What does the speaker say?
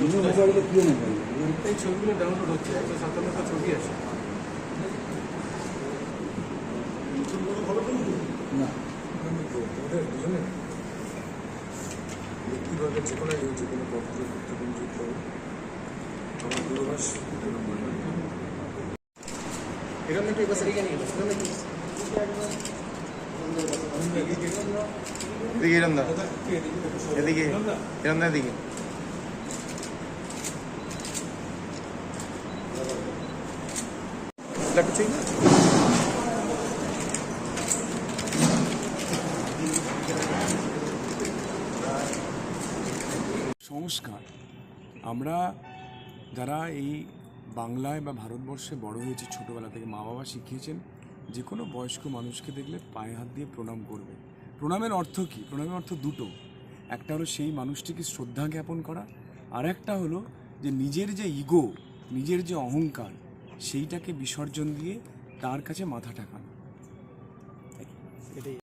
এই ছবিগুলো ডাউনলোড হচ্ছে একশো সাতান্নটা ছবি আছে। না। ব্যক্তিগত যে কোনো যে কোনো পত্র করতে কোনো যুক্ত আমার দূরভাষ নম্বর এখান এবার এদিকে নিয়ে এখান এদিকে এরম দাও। এদিকে এরম দাও এদিকে। না সংস্কার। আমরা যারা এই বাংলায় বা ভারতবর্ষে বড় হয়েছে, ছোটোবেলা থেকে মা বাবা শিখিয়েছেন, যে কোনো বয়স্ক মানুষকে দেখলে পায়ে হাত দিয়ে প্রণাম করবে। প্রণামের অর্থ কী? প্রণামের অর্থ দুটো। একটা হলো সেই মানুষটিকে শ্রদ্ধা জ্ঞাপন করা আর একটা হলো যে নিজের যে ইগো, নিজের যে অহংকার সেইটাকে বিসর্জন দিয়ে তার কাছে মাথা ঠাকানো।